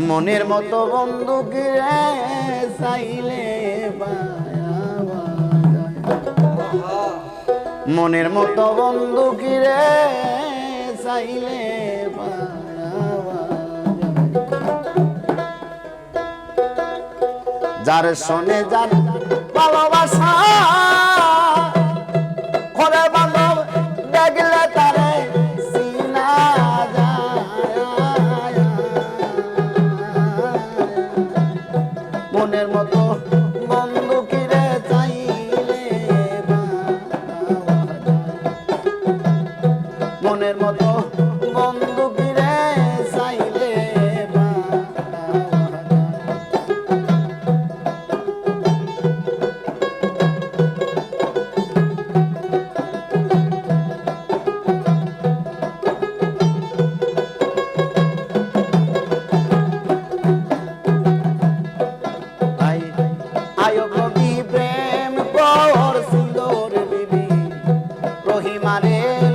মনের মতো বন্ধু রে চাইলে মনের মতো বন্ধু রে চাইলে যার শোনে যার ভালোবাসা bomb. মারে।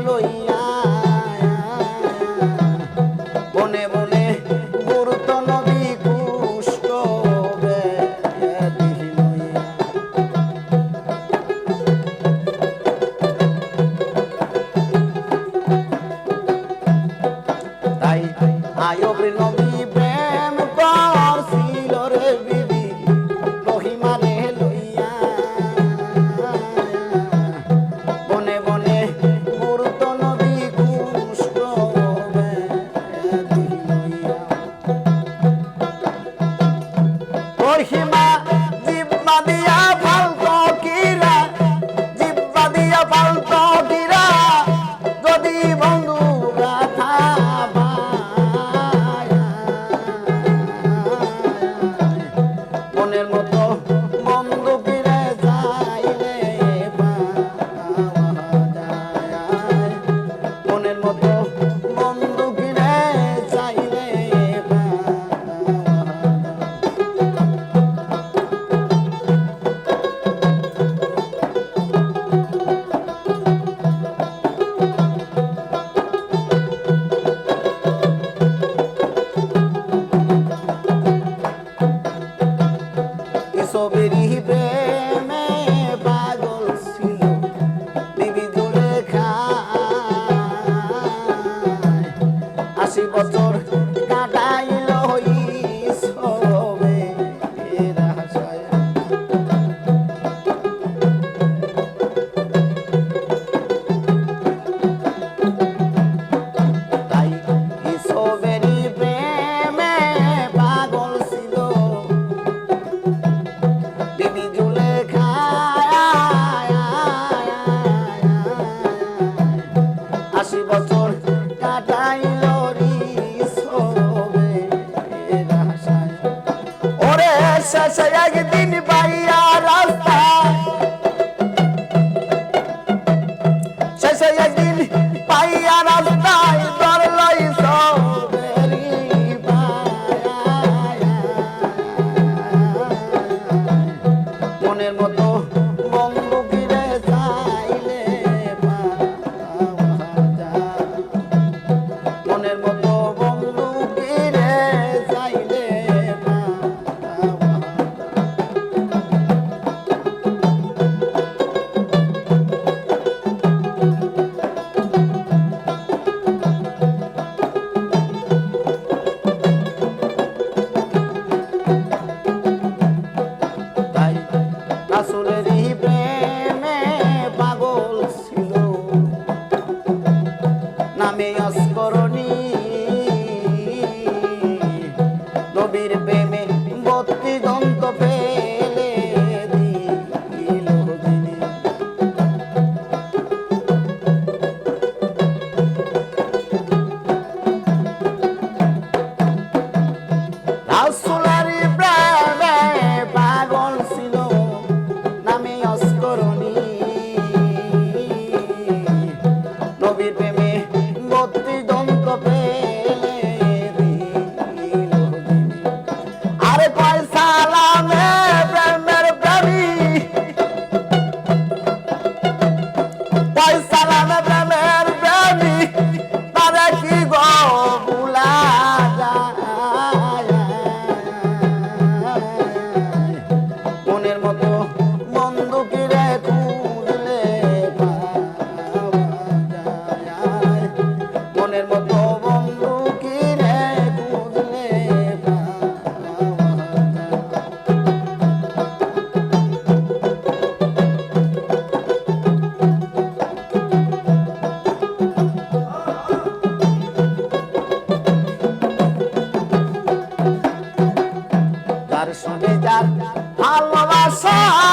ছবিরই প্রেমে পাগল ছিল। বিবি দূরে খায়। আশি বছর কাটায় আসা একদিন বাইয়া রাস্তা। দিগন্ত ফেলে দিল দিনে। রাসুলারি প্রাণে পাগল ছিল নামে অস্করণী। নবীর প্রেমে গতি Oh, oh. আশা